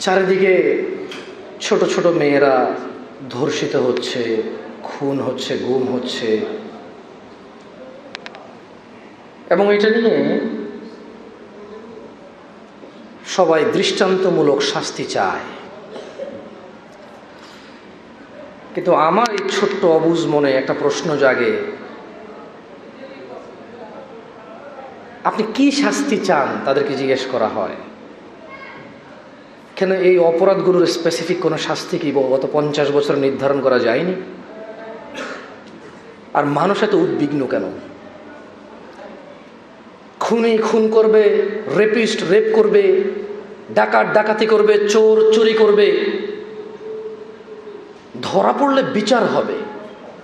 চারিদিকে ছোট ছোট মেয়েরা ধর্ষিত হচ্ছে, খুন হচ্ছে, গুম হচ্ছে। এবং এটা নিয়ে সবাই দৃষ্টান্তমূলক শাস্তি চায়। কিন্তু আমার এই ছোট্ট অবুজ মনে একটা প্রশ্ন জাগে। আপনি কি শাস্তি চান তাদেরকে জিজ্ঞেস করা হয়? কেন এই অপরাধগুলোর স্পেসিফিক কোনো শাস্তি কি? গত পঞ্চাশ বছর নির্ধারণ করা যায়নি? আর মানুষ এত উদ্বিগ্ন কেন? খুনি খুন করবে রেপিস্ট রেপ করবে, ডাকাত ডাকাতি করবে, চোর চুরি করবে। ধরা পড়লে বিচার হবে।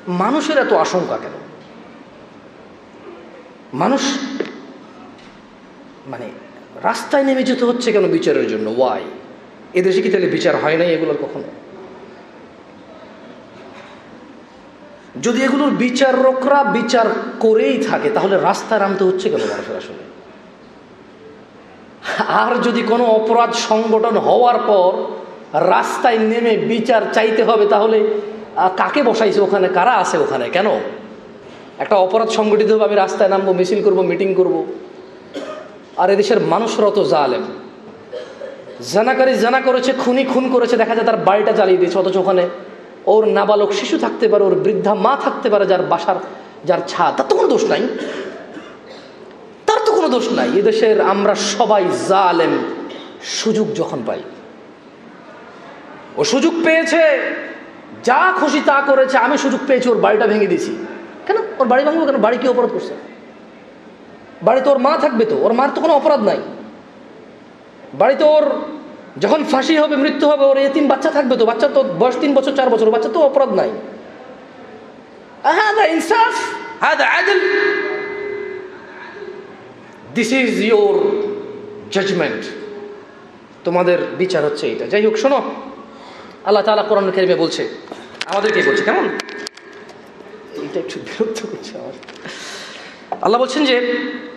মানুষের এত আশঙ্কা কেন? মানুষ মানে রাস্তায় নেমে যেতে হচ্ছে কেন বিচারের জন্য? ওয়াই এদেশে কি তাহলে বিচার হয় নাই এগুলোর কখনো? যদি এগুলোর বিচারকরা বিচার করেই থাকে, তাহলে রাস্তায় নামতে হচ্ছে কেন মানুষের আসলে? আর যদি কোনো অপরাধ সংগঠন হওয়ার পর রাস্তায় নেমে বিচার চাইতে হবে, তাহলে কাকে বসাইছে ওখানে? কারা আছে ওখানে? কেন? একটা অপরাধ সংগঠিত হবে, আমি রাস্তায় নামবো, মিছিল করব, মিটিং করব। আর এদেশের মানুষরা তো জালেম। জানাকারী জানা করেছে, খুনি খুন করেছে, দেখা যায় তার বাড়িটা জ্বালিয়ে দিয়েছে, অথচ ওখানে ওর নাবালক শিশু থাকতে পারে, ওর বৃদ্ধা মা থাকতে পারে যার বাসার, যার ছা তার তো কোনো দোষ নাই। তার তো কোনো দোষ নাই। এদেশের আমরা সবাই জালেম। সুযোগ যখন পাই। ও সুযোগ পেয়েছে, যা খুশি তা করেছে, আমি সুযোগ পেয়েছি, ওর বাড়িটা ভেঙে দিয়েছি। কেন? ওর বাড়ি ভাঙবো কেন? বাড়ি কি অপরাধ করছে? বাড়িতে ওর মা থাকবে তো? ওর মার তো কোনো অপরাধ নাই। বাড়িতে ওর যখন ফাঁসি হবে মৃত্যু হবে ওর এতিম বাচ্চা থাকবে তো বাচ্চা তো বয়স তিন বছর চার বছর বাচ্চা তো অপরাধ নাই هذا ইনসাফ هذا عدل দিস ইজ ইয়োর জাজমেন্ট তোমাদের বিচার হচ্ছে এটা যাই হোক শোনো আল্লাহ তাআলা কোরআন কারিমে বলছে আমাদেরকে বলছে কেমন এটা একটু বিরক্ত করছে আমার আল্লাহ বলছেন যে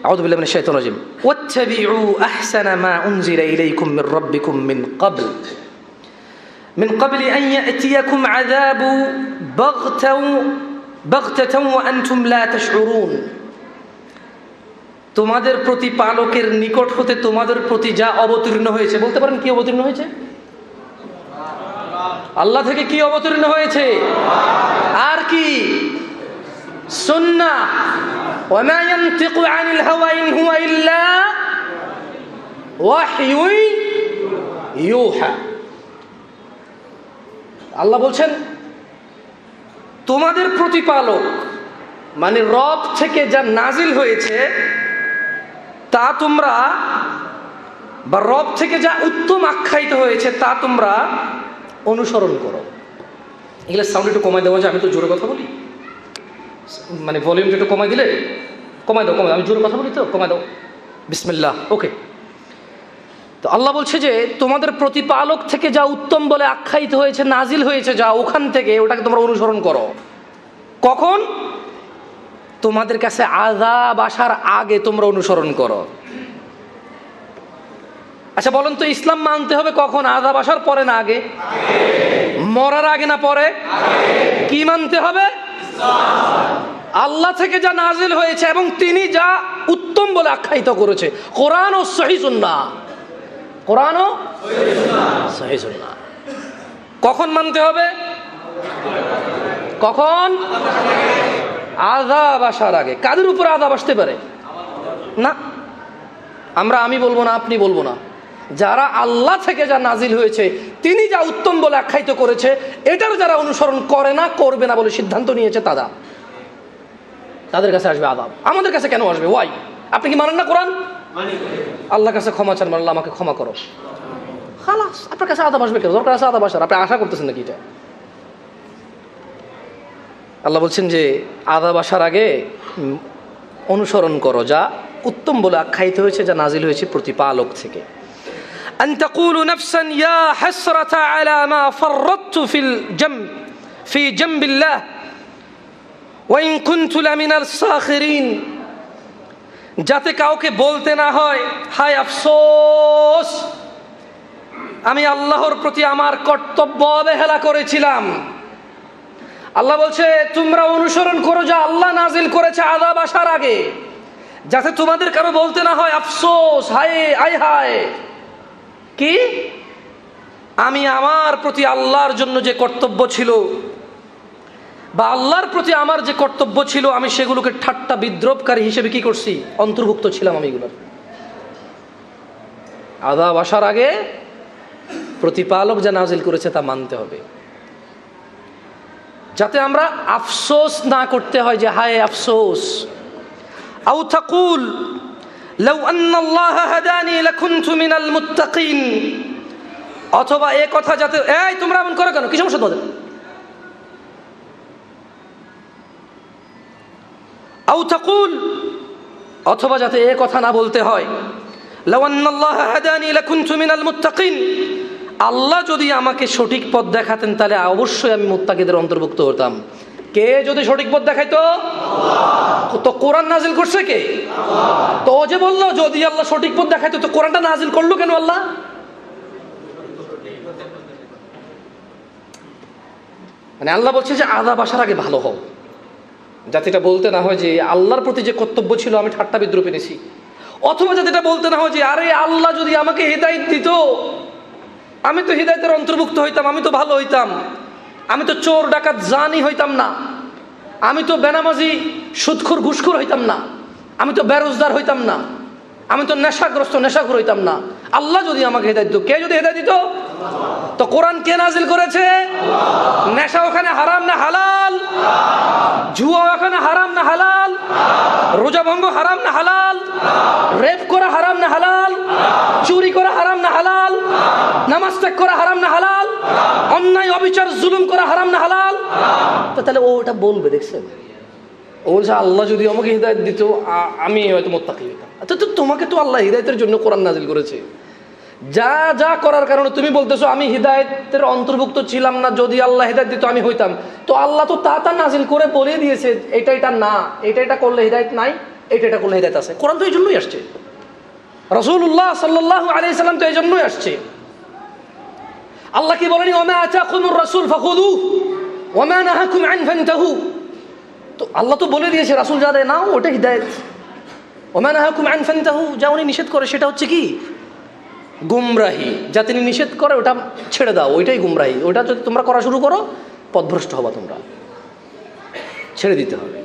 আউযু বিল্লাহি মিনাশ শাইতানির রাজিম ওয়াত্তাবিউ আহসানা মা উনজিলা ইলাইকুম মির রাব্বিকুম মিন ক্বাবল من قبل أن يأتيكم عذاب بغتة بغتة وأنتم لا تشعرون তোমাদের প্রতি পালকের নিকট হতে তোমাদের প্রতি যা অবতীর্ণ হয়েছে বলতে পারেন কি অবতীর্ণ হয়েছে আল্লাহ থেকে কি অবতীর্ণ হয়েছে আর কি সুন্নাহ وما ينطق عن الهوى إن هو إلا وحي يوحى আল্লাহ বলছেন তোমাদের প্রতিপালক মানে রব থেকে যা নাজিল হয়েছে তা তোমরা বা রব থেকে যা উত্তম আখ্যায়িত হয়েছে তা তোমরা অনুসরণ করো এগুলো সাউন্ড একটু কমাই দেওয়া যায় আমি তো জোরে কথা বলি মানে ভলিউমটা একটু কমাই দিলে কমাই দাও কমাই দাও, আমি জোরে কথা বলি তো? কমাই দাও। বিসমিল্লাহ, ওকে। তো আল্লাহ বলছে যে, তোমাদের প্রতিপালক থেকে যা উত্তম বলে আখ্যায়িত হয়েছে, নাজিল হয়েছে, যা ওখান থেকে, ওটাকে তোমরা অনুসরণ করো। কখন? তোমাদের কাছে আজাব আসার আগে তোমরা অনুসরণ করো। আচ্ছা বলুন তো, ইসলাম মানতে হবে কখন? আজাব আসার পরে না আগে? মরার আগে না পরে? কি মানতে হবে? আল্লাহ থেকে যা নাজিল হয়েছে এবং তিনি যা উত্তম বলে আখ্যায়িত করেছে। কোরআন ও সহি সুন্না কোরআন ও সহি সুন্না কখন মানতে হবে? কখন? আজাব আসার আগে। কাদের উপর আজাব আসতে পারে? না। আমরা আমি বলব না, আপনি বলব না। যারা আল্লাহ থেকে যা নাজিল হয়েছে, তিনি যা উত্তম বলে আখ্যায়িত করেছে, এটার যারা অনুসরণ করে না, করবে না বলে সিদ্ধান্ত নিয়েছে তারা। তাদের কাছে আসবে আদাব আমাদের কাছে কেন আসবে ওয়াই আপনি কি মানেন না কোরআন আল্লাহর কাছে ক্ষমা চান আল্লাহ আমাকে ক্ষমা করো খালাস আপনার কাছে আদাব আসবে কেন দরকার আছে আদাব আসার আপনি আশা করতেছেন নাকি এটা আল্লাহ বলছেন যে আদাব আসার আগে উম, অনুসরণ করো যা উত্তম বলে আখ্যায়িত হয়েছে যা নাজিল হয়েছে প্রতিপালক থেকে أن تقولوا نفسا يا حسرة على ما فرطت في الجنب في جنب الله ওয়াইন কুনতুলামিনার সাহরিন যাতে কাউকে বলতে না হয়, হায় আফসোস, আমি আল্লাহর প্রতি আমার কর্তব্য অবহেলা করেছিলাম। আল্লাহ বলছে, তোমরা অনুসরণ করো যা আল্লাহ নাজিল করেছে আদাব আসার আগে। যাতে তোমাদের কারও বলতে না হয়, আফসোস, হায়, আয়, হায়। কি? আমি আমার প্রতি আল্লাহর জন্য যে কর্তব্য ছিল বা আল্লাহর প্রতি আমার যে কর্তব্য ছিল, আমি সেগুলোকে ঠাট্টা বিদ্রোপকারী হিসেবে কি করছি? অন্তর্ভুক্ত ছিলাম আমি এগুলোর। আদাব আসার আগে প্রতিপালক যা নাজিল করেছে তা মানতে হবে। যাতে আমরা আফসোস না করতে হয় যে, হায় আফসোস। আউ থাকুল মুত্তাকিন। অথবা এ কথা যাতে, এই তোমরা এমন করো কেন? কি সমস্যা তোমাদের? আউথাকুল অথবা যাতে এ কথা না বলতে হয়। আল্লাহ যদি আমাকে সঠিক পথ দেখাতেন, তাহলে অবশ্যই আমি মুত্তাকিদের অন্তর্ভুক্ত হতাম। কে যদি সঠিক পথ দেখাইতো? তো কোরআন নাজিল করছে কে? তো যে বলল, যদি আল্লাহ সঠিক পথ দেখাইতো, তো কোরআনটা নাজিল করল কেন আল্লাহ? মানে আল্লাহ বলছে যে আদা বাসার আগে ভালো হও। যাতে এটা বলতে না হয় যে আল্লাহর প্রতি যে কর্তব্য ছিল, আমি ঠাট্টা বিদ্রুপ এনেছি। অথবা যাতে এটা বলতে না হয় যে, আরে আল্লাহ যদি আমাকে হৃদায়ত দিত, আমি তো হৃদায়তের অন্তর্ভুক্ত হইতাম, আমি তো ভালো হইতাম। আমি তো চোর, ডাকাত, জানি হইতাম না। আমি তো বেনামাজি সুদখোর ঘুষখোর হইতাম না। আমি তো বেরোজগার হইতাম না। আমি তো নেশাগ্রস্ত, নেশাখোর হইতাম না। আল্লাহ যদি আমাকে হেদায়ত দিত, কে যদি হেদায়ত দিত? তো কোরআন কে নাজিল করেছে? নেশা ওখানে হারাম না হালাল? জুয়া ওখানে হারাম না হালাল? রোজা ভঙ্গ হারাম না হালাল? রেপ করা হারাম না হালাল? চুরি করা হারাম না হালাল? নামাজ ত্যাগ করা হারাম না হালাল? অন্যায়, অবিচার, জুলুম করা হারাম না হালাল? তো তাহলে ও ওটা বলবে দেখছেন ও বলছে, আল্লাহ যদি আমাকে হৃদায়ত দিত আমি হয়তো মোত্তাকি হইতাম। তো তোমাকে তো আল্লাহ হৃদায়তের জন্য কোরআন নাজিল করেছে। যা যা করার কারণে তুমি বলতেছো, আমি হৃদায়তের অন্তর্ভুক্ত ছিলাম না, যদি আল্লাহ হৃদায়ত দিত, আমি হইতাম। তো আল্লাহ তো তা তা নাজিল করে বলে দিয়েছে, এটা এটা না, এটা এটা করলে হৃদায়ত নাই, এটা এটা করলে হৃদায়ত আছে। কোরআন তো এই জন্যই আসছে। রসুল্লাহ সাল্লাহ আলিয়া সাল্লাম তো এই জন্যই আসছে। আল্লাহ কি বলেনি, ওমা আতাকুমুর রাসূল ফাখুদু ওমা নাহাকুম আন ফান্তাহু তো আল্লাহ তো বলে দিয়েছে, রাসূল যা দেয় নাও, ওটা হিদায়াত। ওমা নাহাকুম আন ফান্তাহু যা উনি নিষেধ করে, সেটা হচ্ছে কি? গুমরাহি। যা তিনি নিষেধ করে, ওটা ছেড়ে দাও, ওইটাই গুমরাহি। ওইটা যদি তোমরা করা শুরু করো, পথভ্রষ্ট হবা তোমরা। ছেড়ে দিতে হবে।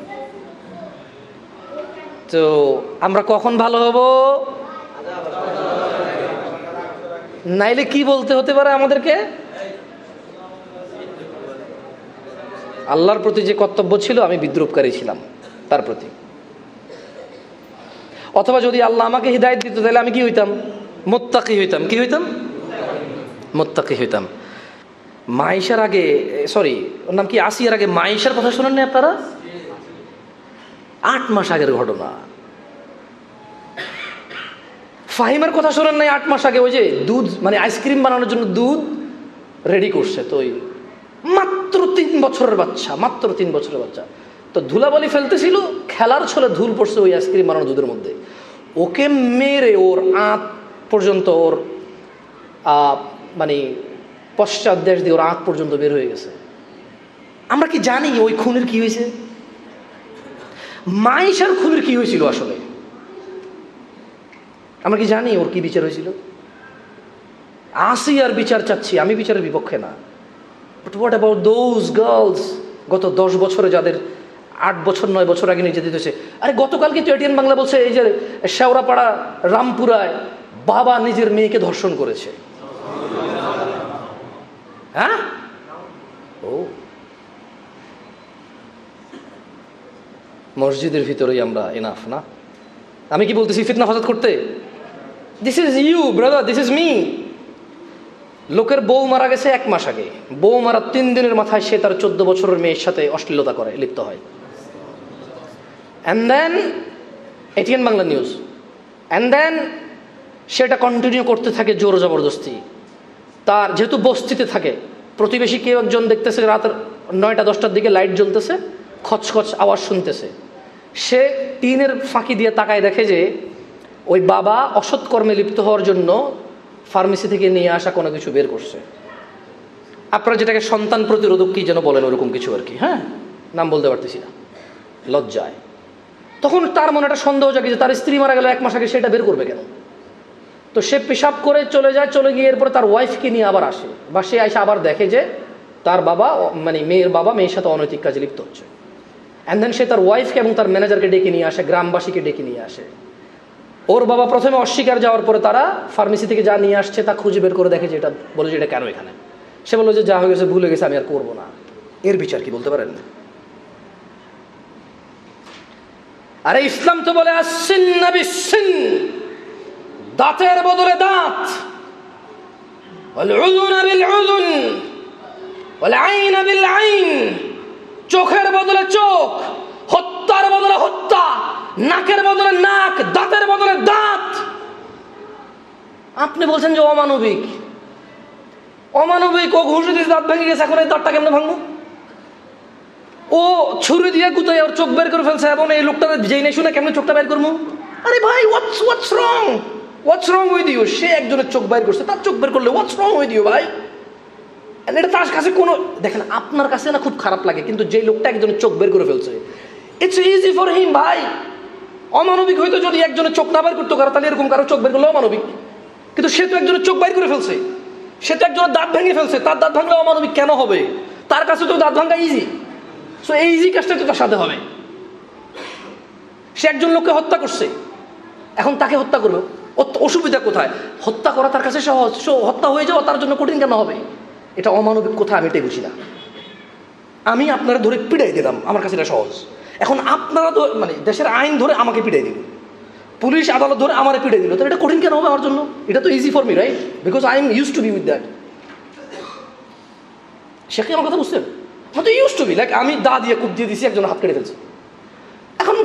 তো আমরা কখন ভালো হব? নাইলে কি বলতে হতে পারে আমাদেরকে? আল্লাহর প্রতি যে কর্তব্য ছিল, আমি বিদ্রুপকারী ছিলাম, তার প্রতি। অথবা যদি আল্লাহ আমাকে হৃদায়ত দিত, তাহলে আমি কি হইতাম? মোত্তাকি হইতাম। কি হইতাম? মোত্তাকি হইতাম। মাইশার আগে সরি ওর নাম কি আসিয়ার আগে মাইশার কথা শোনেন না আপনারা? আট মাস আগের ঘটনা। ফাহিমের কথা শোনেন নাই আট মাস আগে, ওই যে দুধ মানে আইসক্রিম বানানোর জন্য দুধ রেডি করছে তো ওই মাত্র তিন বছরের বাচ্চা, মাত্র তিন বছরের বাচ্চা। তো ধুলাবালি ফেলতেছিল, খেলার ছলে ধুল পড়ছে ওই আইসক্রিম বানানো দুধের মধ্যে। ওকে মেরে ওর আঁত পর্যন্ত ওর মানে পশ্চাৎ দেশ দিয়ে ওর আঁত পর্যন্ত বের হয়ে গেছে। আমরা কি জানি ওই খুনের কি হয়েছে? মাইশার খুনের কি হয়েছিল আসলে? আমরা কি জানি ওর কি বিচার হয়েছিল? আসি আর বিচার চাচ্ছি, আমি বিচারের বিপক্ষে না। But what about those girls গত দশ বছরে যাদের আট বছর, নয় বছর আগে নির্যাতিত হয়েছে। আরে গতকাল কিন্তু এটিএন বাংলা বলছে, এই যে শেওড়াপাড়া, রামপুরায় বাবা নিজের মেয়েকে ধর্ষণ করেছে। হ্যাঁ? ও। মসজিদের ভিতরেই আমরা এনাফ না? আমি কি বলতেছি ফিতনা ফসাদ করতে? This is you brother this is me লোকের বউ মারা গেছে এক মাস আগে। বউ মারা তিন দিনের মাথায় সে তার চোদ্দ বছরের মেয়ের সাথে অশ্লীলতা করে, লিপ্ত হয়। And then ATN Bangla news and then সেটা কন্টিনিউ করতে থাকে জোর জবরদস্তি। তার যেহেতু বস্তিতে থাকে, প্রতিবেশী কেউ একজন দেখতেছে রাত নয়টা, দশটার দিকে লাইট জ্বলতেছে, খচখচ আওয়াজ শুনতেছে। সে টিনের ফাঁকি দিয়ে তাকায় দেখে যে, ওই বাবা অসৎ কর্মে লিপ্ত হওয়ার জন্য ফার্মেসি থেকে নিয়ে আসা কোনো কিছু বের করছে। আপনারা যেটাকে সন্তান প্রতিরোধক কি যেন বলেন ওরকম কিছু আর কি হ্যাঁ? নাম বলতে পারতেছি না। লজ্জায়। তখন তার মনে একটা সন্দেহ জাগে যে তার স্ত্রী মারা গেল, এক মাস আগে সেটা বের করবে কেন? তো সে পেশাব করে চলে যায়, চলে গিয়ে এরপরে তার ওয়াইফকে নিয়ে আবার আসে। বা সে এসে আবার দেখে যে তার বাবা মানে মেয়ের বাবা মেয়ের সাথে অনৈতিক কাজে লিপ্ত হচ্ছে। অ্যান্ড দেন সে তার ওয়াইফকে এবং তার ম্যানেজারকে ডেকে নিয়ে আসে, গ্রামবাসীকে ডেকে নিয়ে আসে। ওর বাবা প্রথমে অস্বীকার যাওয়ার পরে তারা ফার্মেসি থেকে যা নিয়ে আসছে তা খুঁজে বের করে দেখে যে এটা বলে যে এটা কেন এখানে। সে বলল যে যা হয়ে গেছে, ভুলে গেছে, আমি আর করব না। এর বিচার কি বলতে পারেন? আরে ইসলাম তো বলে আসছেন না বিচ্ছিন দাঁতের বদলে দাঁত। চোখের বদলে চোখ, হত্যার বদলে হত্যা, নাকের বদলে নাক, দাঁতের বদলে দাঁত। আপনি বলছেন যে অমানবিক। অমানবিক, ও ঘুষ দিয়ে দাঁত ভেঙে গেছে, এখন এই দাঁতটা কেমনে ভাঙবো? ও ছুরি দিয়ে গুতাই ওর চোখ বের করে ফেলছে, এবং এই লোকটা যেই নেই শুনে কেমন চোখটা বের করব? আরে ভাই what's what's wrong what's wrong with you সে একজনের চোখ বের করছে, তার চোখ বের করলে হোয়াটস রং উইথ ইউ ভাই? এটা তার কাছে কোনো দেখেন, আপনার কাছে না খুব খারাপ লাগে, কিন্তু যে লোকটা একজনের চোখ বের করে ফেলছে ইটস ইজি ফর হিম ভাই। অমানবিক হয়তো যদি একজনের চোখ না বের করতে পারে, তাহলে এরকম কারও চোখ বের করলে অমানবিক। কিন্তু সে তো একজনের চোখ বের করে ফেলছে। সে তো একজনের দাঁত ভেঙে ফেলছে, তার দাঁত ভাঙলে অমানবিক কেন হবে? তার কাছে তো দাঁত ভাঙা ইজি সো এই ইজি কাজটা তো তার সাথে হবে। সে একজন লোককে হত্যা করছে। এখন তাকে হত্যা তো অসুবিধা কোথায়? হত্যা করা তার কাছে সহজ। হত্যা হয়ে যাওয়া তার জন্য কঠিন কেন হবে? এটা অমানবিক কোথায় আমি এটাই বুঝি না। আমি আপনারা ধরে পিড়াই দিলাম, আমার কাছে এটা সহজ। এখন আপনারা তো মানে দেশের আইন ধরে আমাকে পিড়াই দিল। পুলিশ আদালত ধরে আমারে পিড়াই দিল। তো এটা কঠিন কেন হবে আমার জন্য? এটা তো easy for me right because I am use to be with that সে কি আমার কথা বুঝছেন? তো ইউজ টু বি লাইক আমি দা দিয়ে কুপ দিয়ে দিছি, একজন হাত কেটে ফেলছে।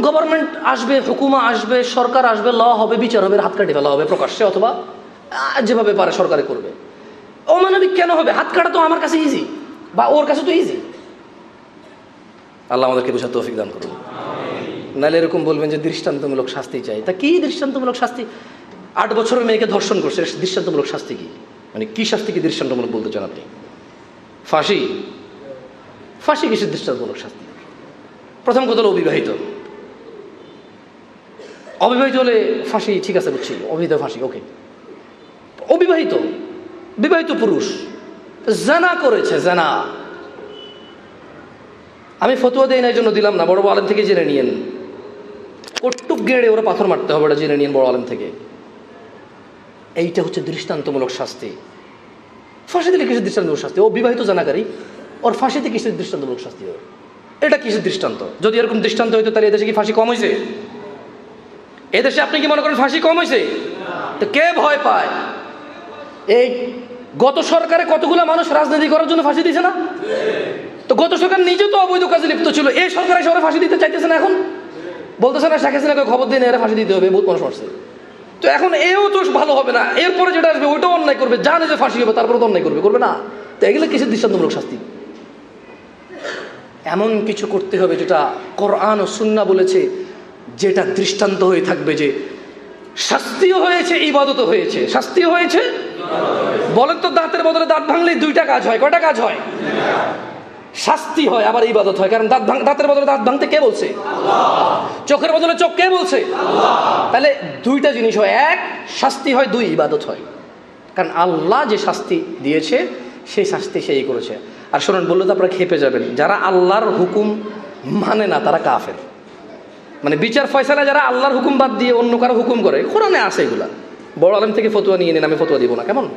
গভর্নমেন্ট আসবে, হুকুমা আসবে, সরকার আসবে, ল হবে, বিচার হবে, হাত কাটে ফেলা হবে, প্রকাশ্যে অথবা যেভাবে পারে সরকারে করবে। অমানবিক কেন হবে? হাত কাটা তো আমার কাছে ইজি বা ওর কাছে তো ইজি আল্লাহ আমাদেরকে বোঝার তৌফিক দান করুন। নাহলে এরকম বলবেন যে দৃষ্টান্তমূলক শাস্তি চাই। তা কি দৃষ্টান্তমূলক শাস্তি? আট বছরের মেয়েকে ধর্ষণ করছে দৃষ্টান্তমূলক শাস্তি কি? মানে কি শাস্তি কি দৃষ্টান্তমূলক বলতে চান আপনি? ফাঁসি? ফাঁসি কিসের দৃষ্টান্তমূলক শাস্তি? প্রথম কথা হলো অবিবাহিত। অবিবাহিত হলে ফাঁসি, ঠিক আছে বুঝছি। অবিবাহিত ফাঁসি ওকে অবিবাহিত, বিবাহিত পুরুষ, জানা করেছে, জানা। আমি ফতুয়া দেই না, এই জন্য দিলাম না, বড় বড় আলেম থেকে জেনে নিয়েন। কটুক গেড়ে ওরা পাথর মারতে হবে ওটা জেনে নিয়েন বড় আলেম থেকে। এইটা হচ্ছে দৃষ্টান্তমূলক শাস্তি। ফাঁসি দিলে কিছু দৃষ্টান্তমূলক শাস্তি, ও বিবাহিত জানাকারী, ওর ফাঁসিতে কিসের দৃষ্টান্তমূলক শাস্তি হবে? এটা কিসের দৃষ্টান্ত? যদি এরকম দৃষ্টান্ত হইতো, তাহলে এদেশে কি ফাঁসি কম হয়েছে এদেশে আপনি কি মনে করেন ফাঁসি কম হয়েছে? তো কে ভয় পায়? এই গত সরকারে কতগুলো মানুষ রাজনীতি করার জন্য ফাঁসি দিয়েছে না? তো গত সরকার নিজে তো অবৈধ কাজে লিপ্ত ছিল। এই সরকার এসে ফাঁসি দিতে চাইতেছে না এখন? বলতেছে না, শেখ হাসিনাকে খবর দিয়ে এরা ফাঁসি দিতে হবে, বহুত মানুষ মারছে। তো এখন এও তো ভালো হবে না। এরপরে যেটা আসবে, ওইটাও অন্যায় করবে। জানে যে ফাঁসি হবে, তারপরে তো অন্যায় করবে। করবে না। তো এগুলো কিসের দৃষ্টান্তমূলক শাস্তি? এমন কিছু করতে হবে যেটা কোরআন ও সুন্না বলেছে। যেটা দৃষ্টান্ত হয়ে থাকবে যে শাস্তিও হয়েছে ইবাদত হয়েছে। শাস্তিও হয়েছে? বলেন তো দাঁতের বদলে দাঁত ভাঙলে দুইটা কাজ হয়। কয়টা কাজ হয়? শাস্তি হয়, আবার ইবাদত হয়। কারণ দাঁত দাঁতের বদলে দাঁত ভাঙতে কে বলছে? চোখের বদলে চোখ কে বলছে? তাহলে দুইটা জিনিস হয়। এক, শাস্তি হয়, দুই, ইবাদত হয়। কারণ আল্লাহ যে শাস্তি দিয়েছে, সেই শাস্তি সেই করেছে। আর শোনেন, বললে তো আপনারা খেপে যাবেন। যারা আল্লাহর হুকুম মানে না, তারা কাফের। মানে বিচার ফয়সালা যারা আল্লাহর হুকুম বাদ দিয়ে অন্য কারও হুকুম করে, কোরআনে আছে এগুলা। বড় আলম থেকে ফতুয়া নিয়ে নিন, আমি ফতুয়া দিব না, কেমন?